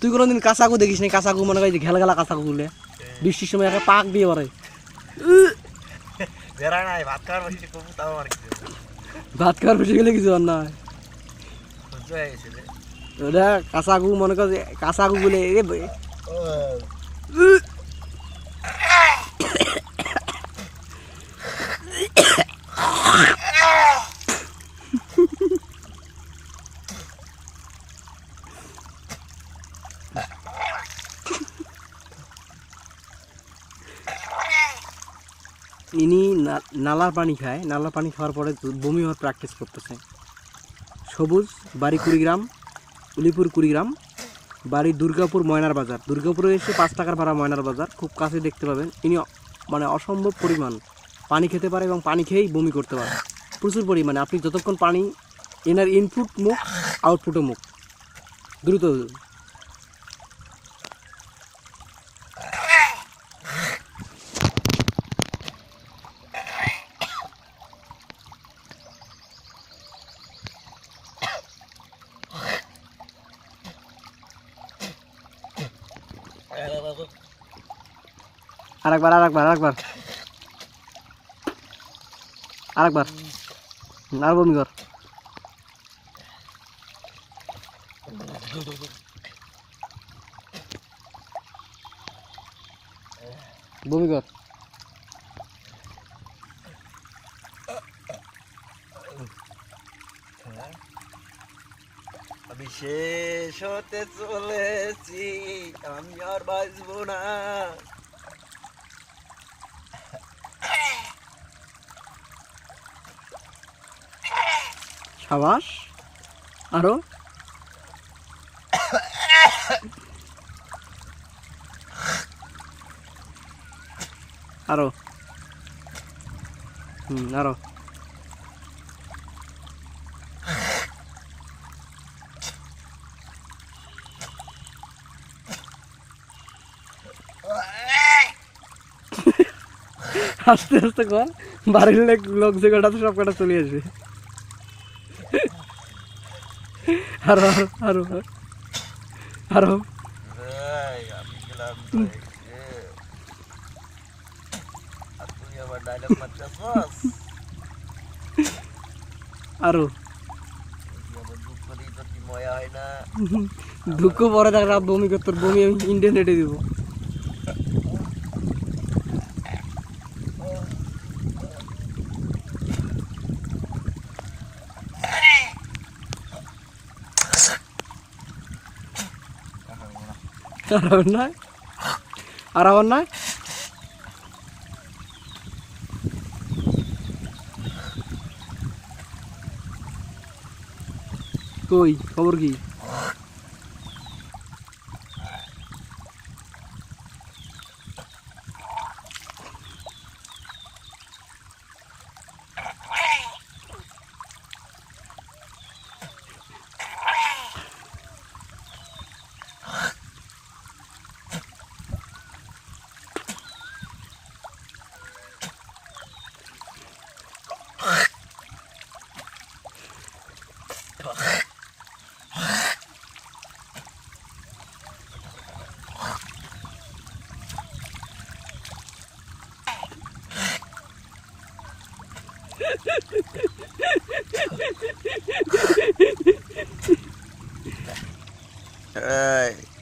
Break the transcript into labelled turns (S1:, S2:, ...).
S1: তুই কোনোদিন কাঁচাকু দেখিস নি? কাঁচাকু মনে করি ঘেলা ঘেলা কাঁচাকু গুলে। বৃষ্টির সময় একটা পাক দিয়ে পারে
S2: ভাত খাওয়ার বসে
S1: গেলে কিছু না। ওটা কাঁচাকু মনে কর কাঁচাকু গুলে ইনি নালার পানি খায়। নালার পানি খাওয়ার পরে বমি হওয়ার প্র্যাকটিস করতেছে। সবুজ, বাড়ি কুড়িগ্রাম, উলিপুর কুড়িগ্রাম, বাড়ি দুর্গাপুর ময়নার বাজার। দুর্গাপুরে এসে পাঁচ টাকার ভাড়া ময়নার বাজার, খুব কাছে দেখতে পাবেন। ইনি মানে অসম্ভব পরিমাণ পানি খেতে পারে এবং পানি খেয়েই বমি করতে পারে। প্রচুর পরিমাণে। আপনি যতক্ষণ পানি, এনার ইনপুট মুখ আউটপুটও মুখ। দ্রুত আরেকবার আরেকবার আরেকবার আরেকবার হুম, আর বমি কর বমি কর
S2: আমি শেষ হতে চলেছি আমি আর বাঁচবো না।
S1: সাবাস আরও। আরও। হুম আরও। আস্তে আস্তে কর। বাড়ির লোক লোক যে কটা সব কটা চলে আসবে।
S2: আরও আরও আরও আরও। আর দুঃখ
S1: পরে দেখ রাত বমি কর তোর বমি আমি ইন্টারনেটে দিব। আর নয়? আর কই? খবর কি?
S2: এই, কি